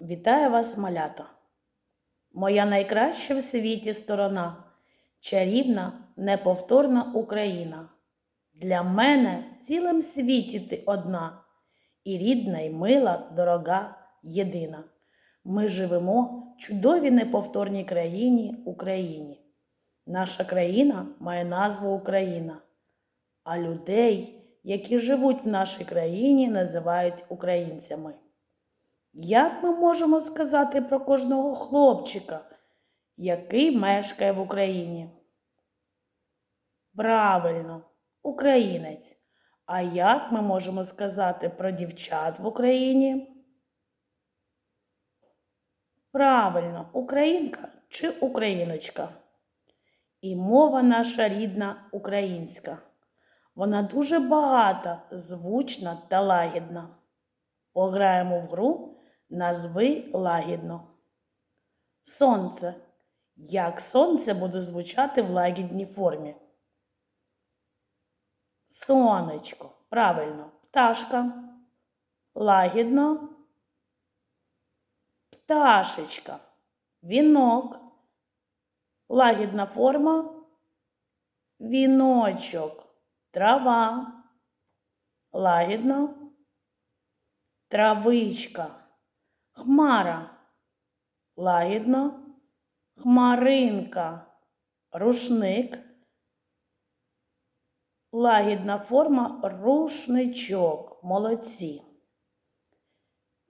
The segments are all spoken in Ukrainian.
Вітаю вас, малята! Моя найкраща в світі сторона, чарівна, неповторна Україна. Для мене в цілим світі ти одна, і рідна, і мила, дорога, єдина. Ми живемо в чудовій неповторній країні Україні. Наша країна має назву Україна, а людей, які живуть в нашій країні, називають українцями. Як ми можемо сказати про кожного хлопчика, який мешкає в Україні? Правильно, українець. А як ми можемо сказати про дівчат в Україні? Правильно, українка чи україночка. І мова наша рідна українська. Вона дуже багата, звучна та лагідна. Пограємо в гру назви лагідно. Сонце. Як сонце буде звучати в лагідній формі? Сонечко. Правильно. Пташка. Лагідно. Пташечка. Вінок. Лагідна форма. Віночок. Трава. Лагідно. Травичка. Хмара. Лагідно. Хмаринка. Рушник. Лагідна форма рушничок. Молодці.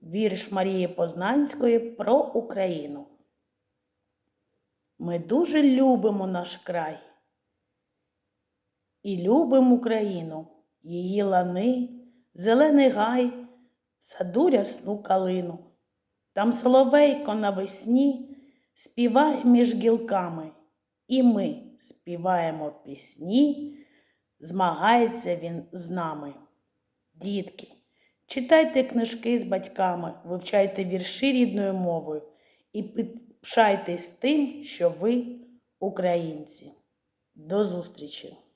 Вірш Марії Познанської про Україну. Ми дуже любимо наш край і любимо Україну, її лани, зелений гай, саду рясну калину. Там соловейко навесні співає між гілками, і ми співаємо пісні, змагається він з нами. Дітки, читайте книжки з батьками, вивчайте вірші рідною мовою і пишайтесь тим, що ви українці. До зустрічі!